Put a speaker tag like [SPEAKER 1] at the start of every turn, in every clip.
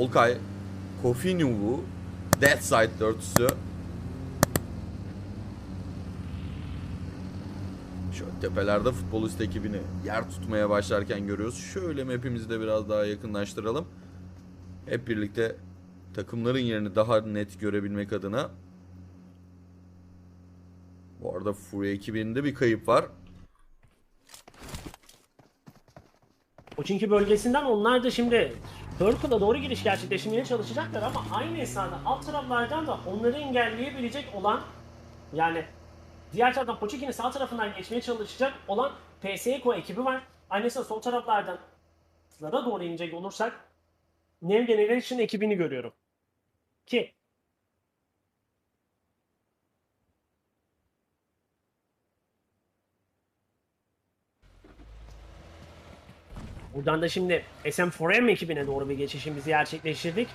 [SPEAKER 1] Solkay, Kofi Nuvu, Dead Side dörtüsü. Şöyle tepelerde futbolist ekibini yer tutmaya başlarken görüyoruz. Şöyle map'imizi de biraz daha yakınlaştıralım. Hep birlikte takımların yerini daha net görebilmek adına. Bu arada Fury ekibinde bir kayıp var.
[SPEAKER 2] Koçinki bölgesinden onlar da şimdi Circle'a doğru giriş gerçekleştirmeye çalışacaklar ama aynı esnada alt taraflardan da onları engelleyebilecek olan yani diğer taraftan Pochinki'nin sağ tarafından geçmeye çalışacak olan PSECO ekibi var. Aynı esnada sol taraflardan doğru inecek olursak New Generation ekibini görüyorum. Ki Buradan da şimdi SM4M ekibine doğru bir geçişimizi gerçekleştirdik.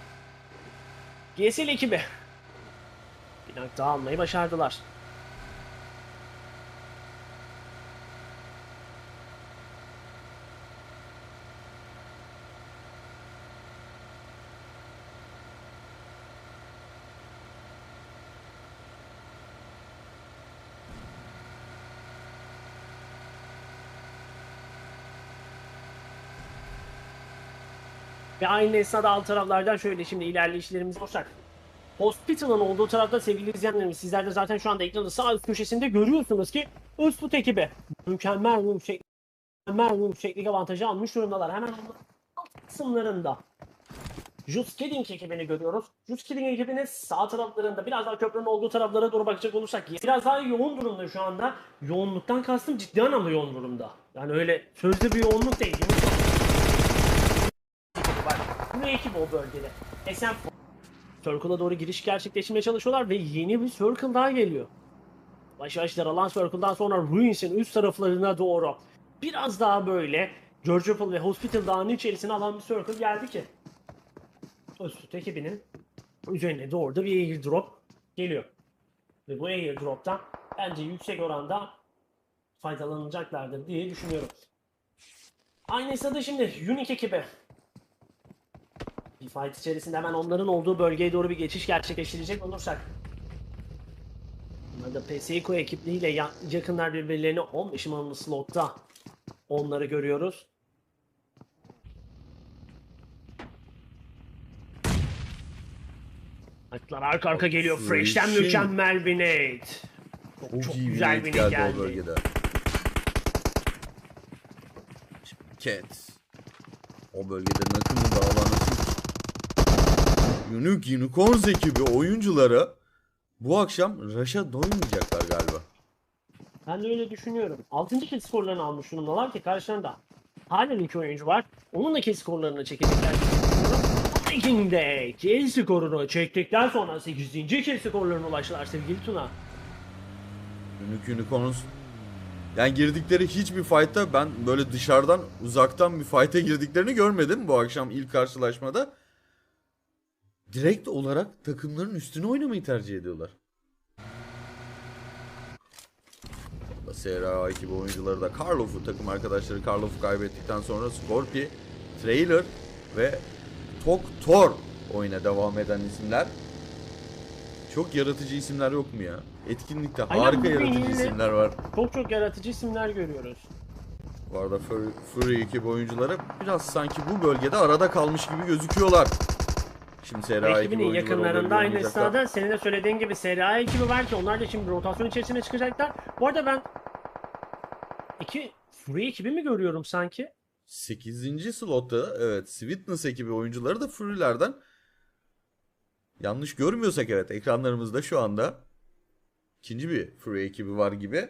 [SPEAKER 2] GSL ekibi. Bir nak daha almayı başardılar. Ve aynı esnada alt taraflardan şöyle şimdi ilerleyişlerimiz olacak. Hospital'ın olduğu tarafta sevgili izleyenlerimiz sizler de zaten şu anda ekranın sağ üst köşesinde görüyorsunuz ki Özfut ekibi mükemmel bir yüksek mükemmel bir yükseklik avantajı almış durumdalar. Hemen alt kısımlarında Just Kidding ekibini görüyoruz. Just Kidding ekibinin sağ taraflarında biraz daha köprünün olduğu taraflara doğru bakacak olursak biraz daha yoğun durumda şu anda. Yoğunluktan kastım ciddi anlamda yoğun durumda. Yani öyle sözlü bir yoğunluk değil. Bu ekip o bölgede. SM Circle'a doğru giriş gerçekleştirmeye çalışıyorlar ve yeni bir Circle daha geliyor. Yavaş yavaş daralan Circle'dan sonra Ruins'in üst taraflarına doğru biraz daha böyle George ve Hospital Dağı'nın içerisine alan bir Circle geldi ki Öztürk ekibinin üzerine doğru da bir airdrop geliyor. Ve bu airdrop'tan bence yüksek oranda faydalanacaklardır diye düşünüyorum. Aynı esnada şimdi Unique ekibi bir fight içerisinde hemen onların olduğu bölgeye doğru bir geçiş gerçekleştirecek olursak. Bunlar da PSECO ekipliğiyle ya- yakınlar birbirlerine 15 numaralı slotta onları görüyoruz. Atlar arka arka geliyor. Fresh'ten mükemmel bir nade. Çok,
[SPEAKER 1] Çok,
[SPEAKER 2] güzel
[SPEAKER 1] bir
[SPEAKER 2] nade
[SPEAKER 1] geldi,
[SPEAKER 2] geldi.
[SPEAKER 1] o bölgede. Cat. O bölgede nakımı da alanı Unique Unicorns ekibi oyuncuları bu akşam Rush'a doymayacaklar galiba.
[SPEAKER 2] Ben de öyle düşünüyorum. 6. kill skorlarını almış durumdalar ki karşılarında halen iki oyuncu var. Onun da kill skorlarını çekecekler. Viking'de kill skorunu çektikten sonra 8. kill skorlarına ulaştılar sevgili Tuna.
[SPEAKER 1] Unique Unicorns yani girdikleri hiçbir fight'ta ben böyle dışarıdan uzaktan bir fight'e girdiklerini görmedim bu akşam ilk karşılaşmada. Direkt olarak takımların üstüne oynamayı tercih ediyorlar. SRA ekibi oyuncuları da Karloff'u takım arkadaşları Karloff'u kaybettikten sonra Scorpi, Trailer ve Tok Tor oyuna devam eden isimler. Çok yaratıcı isimler yok mu ya? Etkinlikte
[SPEAKER 2] Aynen,
[SPEAKER 1] harika yaratıcı isimler var.
[SPEAKER 2] Çok çok yaratıcı isimler görüyoruz.
[SPEAKER 1] Bu arada Fury, Fury ekibi oyuncuları biraz sanki bu bölgede arada kalmış gibi gözüküyorlar. Şimdi SRA ekibi
[SPEAKER 2] Ekibinin yakınlarında aynı esnada senin de söylediğin gibi SRA ekibi var ki onlar da şimdi rotasyon içerisine çıkacaklar. Bu arada ben iki Fury ekibi mi görüyorum sanki?
[SPEAKER 1] 8. slotta evet Sweetness ekibi oyuncuları da Fury'lerden yanlış görmüyorsak evet ekranlarımızda şu anda ikinci bir Fury ekibi var gibi.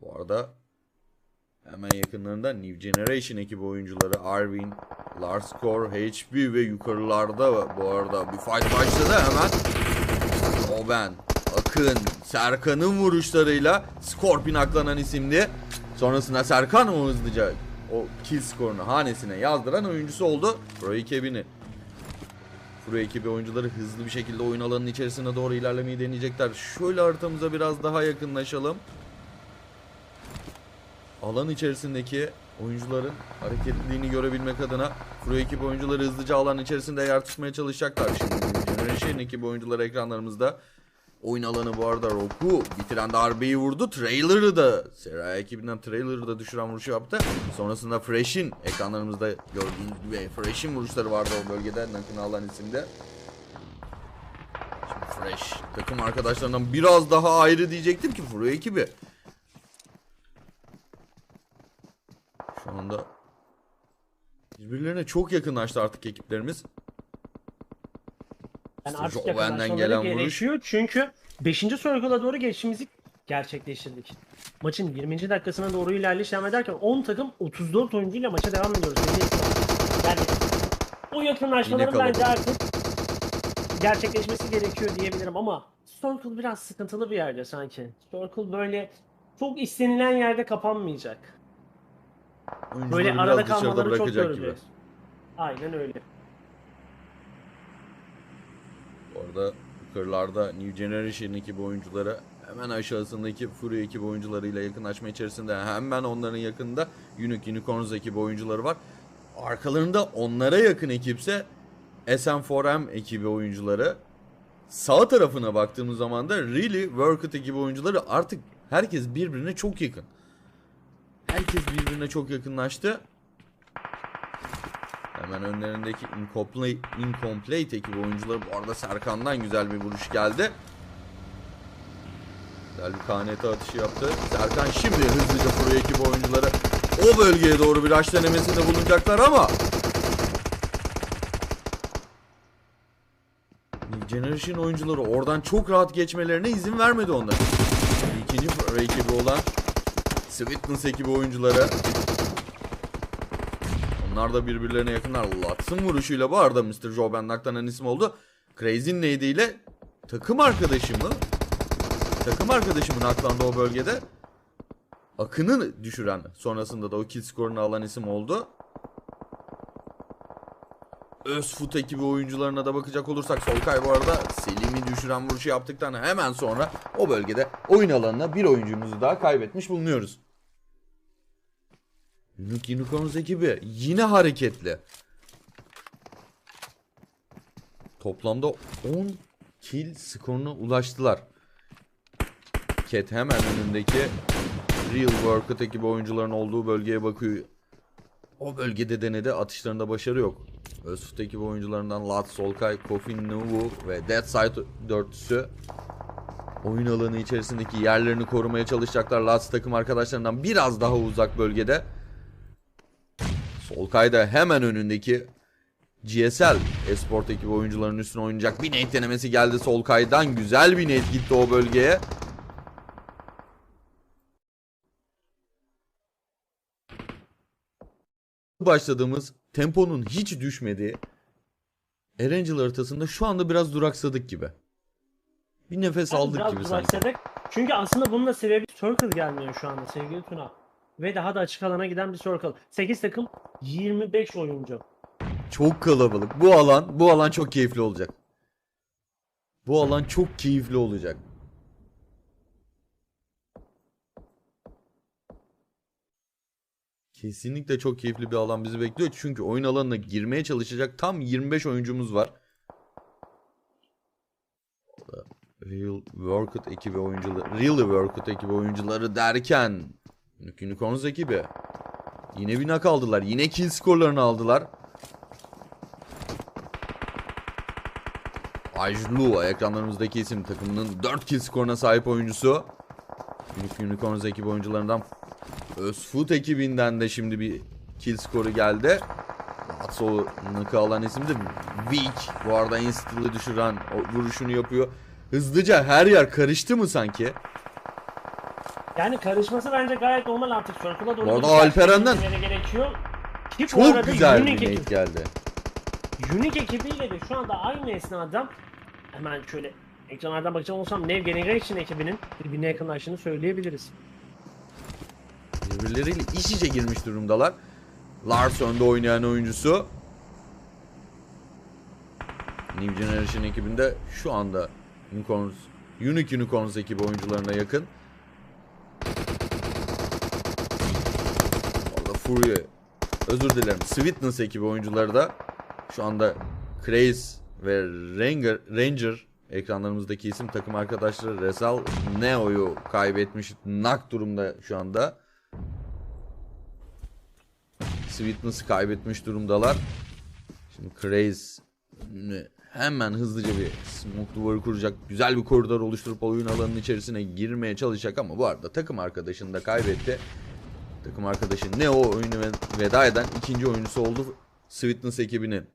[SPEAKER 1] Bu arada hemen yakınlarında New Generation ekibi oyuncuları Arvin, Larskor, HB ve yukarılarda bu arada bir fight başladı hemen. Oben, Akın, Serkan'ın vuruşlarıyla Scorpion aklanan isimdi. Sonrasında Serkan o hızlıca o kill skorunu hanesine yazdıran oyuncusu oldu. Pro ekibini. Pro ekibi oyuncuları hızlı bir şekilde oyun alanının içerisine doğru ilerlemeyi deneyecekler. Şöyle haritamıza biraz daha yakınlaşalım. Alan içerisindeki oyuncuların hareketliliğini görebilmek adına Furo ekip oyuncuları hızlıca alan içerisinde yer tutmaya çalışacaklar. Şimdi Generation ekip oyuncuları ekranlarımızda. Oyun alanı bu arada Roku bitiren darbeyi vurdu. Trailer'ı da Sera ekibinden Trailer'ı da düşüren vuruşu yaptı. Sonrasında Fresh'in ekranlarımızda gördüğünüz gibi Fresh'in vuruşları vardı o bölgede. Nakın alan isimde. Şimdi Fresh takım arkadaşlarından biraz daha ayrı diyecektim ki Furo ekibi. Anda birbirlerine çok yakınlaştı artık ekiplerimiz.
[SPEAKER 2] Yani
[SPEAKER 1] İşte
[SPEAKER 2] artık yakınlaşmaları
[SPEAKER 1] gelen vuruş.
[SPEAKER 2] gerekiyor çünkü 5. circle'a doğru geçişimizi gerçekleştirdik. Maçın 20. dakikasına doğru ilerleyiş devam ederken 10 takım 34 oyuncuyla maça devam ediyoruz. Yani o yakınlaşmaların bence artık gerçekleşmesi gerekiyor diyebilirim ama Circle biraz sıkıntılı bir yerde sanki. Circle böyle çok istenilen yerde kapanmayacak.
[SPEAKER 1] Oyuncuları
[SPEAKER 2] Böyle
[SPEAKER 1] biraz
[SPEAKER 2] arada
[SPEAKER 1] dışarıda
[SPEAKER 2] kalmaları çok
[SPEAKER 1] bırakacak gibi.
[SPEAKER 2] Aynen öyle.
[SPEAKER 1] Bu arada yukarılarda New Generation ekibi oyuncuları hemen aşağısındaki Fury ekibi oyuncularıyla yakınlaşma içerisinde hemen onların yakınında Unique Unicorns ekibi oyuncuları var. Arkalarında onlara yakın ekipse SM4M ekibi oyuncuları. Sağ tarafına baktığımız zaman da Really Work It ekibi oyuncuları artık herkes birbirine çok yakın. Herkes birbirine çok yakınlaştı. Hemen önlerindeki incomplete, incomplete ekibi oyuncuları bu arada Serkan'dan güzel bir vuruş geldi. Güzel bir KNT atışı yaptı. Serkan şimdi hızlıca Pro ekibi oyuncuları o bölgeye doğru bir rush denemesinde bulunacaklar ama Generation oyuncuları oradan çok rahat geçmelerine izin vermedi onların. İkinci ekibi olan Sweetness ekibi oyuncuları onlar da birbirlerine yakınlar. Lutz'ın vuruşuyla bu arada Mr. Joe Bendak'tan isim oldu. Crazy'nin neydiyle takım arkadaşımı takım arkadaşımın aklandı o bölgede. Akın'ı düşüren sonrasında da o kill skorunu alan isim oldu. Özfut ekibi oyuncularına da bakacak olursak Solkay bu arada Selim'i düşüren vuruşu yaptıktan hemen sonra o bölgede oyun alanına bir oyuncumuzu daha kaybetmiş bulunuyoruz. Unique Unicorns ekibi yine hareketli. Toplamda 10 kill skoruna ulaştılar. Cat hemen önündeki Real Workout ekibi oyuncuların olduğu bölgeye bakıyor. O bölgede denedi. Atışlarında başarı yok. Özfut ekibi oyuncularından Lat, Solkay, Kofi, Nuvu ve Dead Side dörtlüsü oyun alanı içerisindeki yerlerini korumaya çalışacaklar. Lats takım arkadaşlarından biraz daha uzak bölgede. Solkay da hemen önündeki GSL Esport ekibi oyuncularının üstüne oynayacak bir nade denemesi geldi Solkay'dan. Güzel bir nade gitti o bölgeye. Başladığımız temponun hiç düşmediği Erangel haritasında şu anda biraz duraksadık gibi. Bir nefes
[SPEAKER 2] Yani
[SPEAKER 1] aldık
[SPEAKER 2] biraz
[SPEAKER 1] gibi sanki.
[SPEAKER 2] Çünkü aslında bunun da sebebi Circle gelmiyor şu anda sevgili Tuna. Ve daha da açık alana giden bir Circle. 8 takım 25 oyuncu.
[SPEAKER 1] Çok kalabalık. Bu alan, bu alan çok keyifli olacak. Bu alan çok keyifli olacak. Kesinlikle çok keyifli bir alan bizi bekliyor. Çünkü oyun alanına girmeye çalışacak tam 25 oyuncumuz var. Real Workout ekibi oyuncuları, Real Workout ekibi oyuncuları derken Unicorns ekibi yine bir nak aldılar. Yine kill skorlarını aldılar. Ajlu ekranlarımızdaki isim takımının 4 kill skoruna sahip oyuncusu. Unicorns ekibi oyuncularından Özfoot ekibinden de şimdi bir kill skoru geldi. Atso nıkı alan isim de Weak. Bu arada Instil'i düşüren o vuruşunu yapıyor. Hızlıca her yer karıştı mı sanki?
[SPEAKER 2] Yani karışması bence gayet normal artık Circle'a doğru. Ters
[SPEAKER 1] Alperen'den
[SPEAKER 2] gerekiyor. Ki
[SPEAKER 1] Çok güzel bir
[SPEAKER 2] ekip-
[SPEAKER 1] geldi.
[SPEAKER 2] Unique ekibiyle de şu anda aynı esnada hemen şöyle ekranlardan bakacak olsam Nev Generation ekibinin birbirine yakınlaştığını söyleyebiliriz.
[SPEAKER 1] Birbirleriyle iç içe girmiş durumdalar. Lars önde oynayan oyuncusu. New Generation ekibinde şu anda Unicorns, Unique Unicorns ekibi oyuncularına yakın. Fury, özür dilerim, Sweetness ekibi oyuncuları da şu anda Craze ve Ranger, Ranger ekranlarımızdaki isim takım arkadaşları Resal Neo'yu kaybetmiş nak durumda şu anda. Sweetness'ı kaybetmiş durumdalar. Şimdi Craze hemen hızlıca bir smoke duvarı kuracak. Güzel bir koridor oluşturup oyun alanının içerisine girmeye çalışacak ama bu arada takım arkadaşını da kaybetti. Takım arkadaşı ne o oyunu ve- veda eden ikinci oyuncusu oldu Sweetness ekibinin.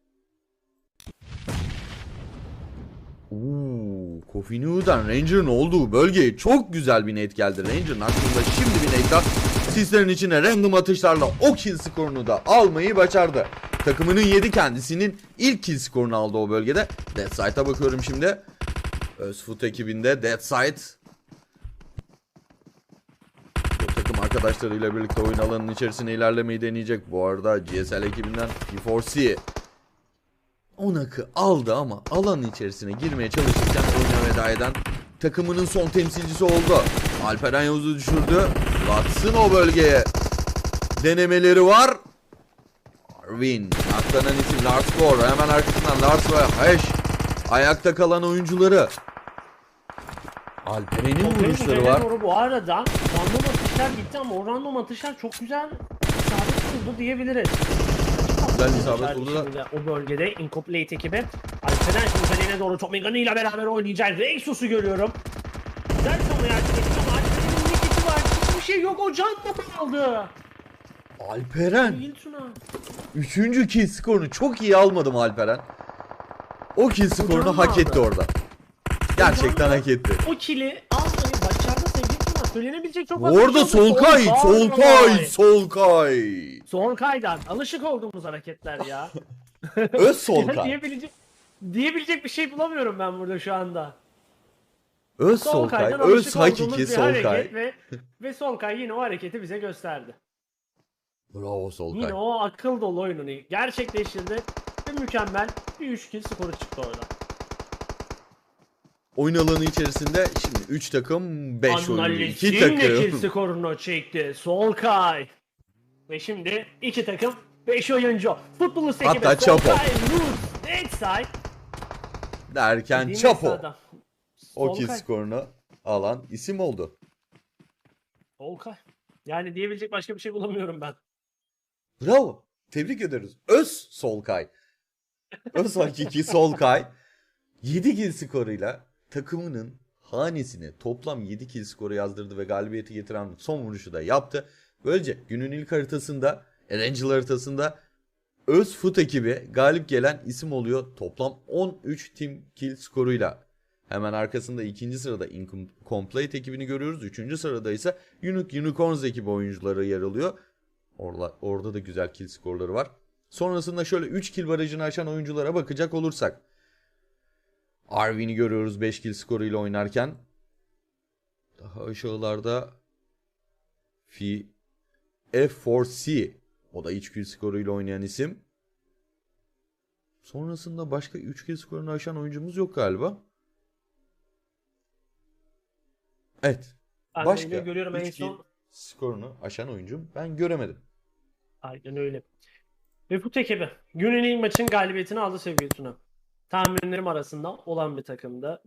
[SPEAKER 1] Uuu, Kofi Nu'dan Ranger'ın olduğu bölgeye çok güzel bir net geldi. Ranger'ın aklında şimdi bir net sislerin içine random atışlarla o kill skorunu da almayı başardı. Takımının 7 kendisinin ilk kill skorunu aldı o bölgede. Dead Sight'a bakıyorum şimdi. Özfoot ekibinde Dead Sight bu takım arkadaşlarıyla birlikte oyun alanının içerisine ilerlemeyi deneyecek. Bu arada GSL ekibinden G4C Onak'ı aldı ama alanın içerisine girmeye çalışırken oyuna veda eden takımının son temsilcisi oldu. Alperen Yavuz'u düşürdü. Batsın o bölgeye. Denemeleri var. Arvin. Atlanan isim Lars Gore. Hemen arkasından Lars ve Heş. Ayakta kalan oyuncuları. Alperen'in vuruşları var.
[SPEAKER 2] Bu arada random atışlar gitti ama o random atışlar çok güzel isabet buldu diyebiliriz.
[SPEAKER 1] Güzel isabet buldu da.
[SPEAKER 2] şimdi O bölgede Incomplete ekibi. Alperen şimdi kalene doğru Tommy Gunn ile beraber oynayacak. Rexus'u görüyorum. Güzel savunma etti ama Alperen'in niketi var. Hiçbir şey yok. O can da aldı.
[SPEAKER 1] Alperen. Üçüncü kill skorunu çok iyi almadım Alperen. O kill skorunu hak etti orada. Gerçekten hak etti.
[SPEAKER 2] O kili Tuna. Söylenebilecek çok fazla
[SPEAKER 1] Orada
[SPEAKER 2] şey.
[SPEAKER 1] Solkay, Solkay,
[SPEAKER 2] Solkay.
[SPEAKER 1] Solkay.
[SPEAKER 2] Solkay'dan alışık olduğumuz hareketler ya.
[SPEAKER 1] Öz Solkay.
[SPEAKER 2] diyebilecek, diyebilecek bir şey bulamıyorum ben burada şu anda.
[SPEAKER 1] Öz Solkay, öz hakiki Solkay.
[SPEAKER 2] ve, ve Solkay yine o hareketi bize gösterdi.
[SPEAKER 1] Bravo Solkay.
[SPEAKER 2] Yine o akıl dolu oyununu gerçekleştirdi ve mükemmel bir 3 kill skoru çıktı orada.
[SPEAKER 1] Oyun alanı içerisinde şimdi 3 takım 5 oyuncu.
[SPEAKER 2] Analizin
[SPEAKER 1] 2
[SPEAKER 2] de kill
[SPEAKER 1] takım.
[SPEAKER 2] skorunu çekti Solkay. Ve şimdi iki takım 5 oyuncu. Futbolu ekibi
[SPEAKER 1] Hatta.
[SPEAKER 2] Solkay, Rus, Deadside.
[SPEAKER 1] Derken
[SPEAKER 2] Dediğimiz
[SPEAKER 1] Chapo
[SPEAKER 2] sırada.
[SPEAKER 1] o kill skorunu alan isim oldu.
[SPEAKER 2] Solkay. Yani diyebilecek başka bir şey bulamıyorum ben.
[SPEAKER 1] Bravo. Tebrik ederiz. Öz Solkay. Öz hakiki Solkay. 7 kill skoruyla takımının hanesine toplam 7 kill skoru yazdırdı ve galibiyeti getiren son vuruşu da yaptı. Böylece günün ilk haritasında, Erangel haritasında Öz Foot ekibi galip gelen isim oluyor. Toplam 13 team kill skoruyla. Hemen arkasında ikinci sırada Incomplete ekibini görüyoruz. Üçüncü sırada ise Unique Unicorns ekibi oyuncuları yer alıyor. Orada, orada da güzel kill skorları var. Sonrasında şöyle 3 kill barajını aşan oyunculara bakacak olursak. Arvin'i görüyoruz 5 kill skoruyla oynarken. Daha aşağılarda Fi F4C o da 3 kill skoruyla oynayan isim. Sonrasında başka 3 kill skorunu aşan oyuncumuz yok galiba. Evet.
[SPEAKER 2] Ben
[SPEAKER 1] Başka
[SPEAKER 2] görüyorum en son.
[SPEAKER 1] skorunu aşan oyuncum ben göremedim.
[SPEAKER 2] Aynen öyle. Ve bu ekibi günün ilk maçın galibiyetini aldı sevgili Tuna. Tahminlerim arasında olan bir takımda.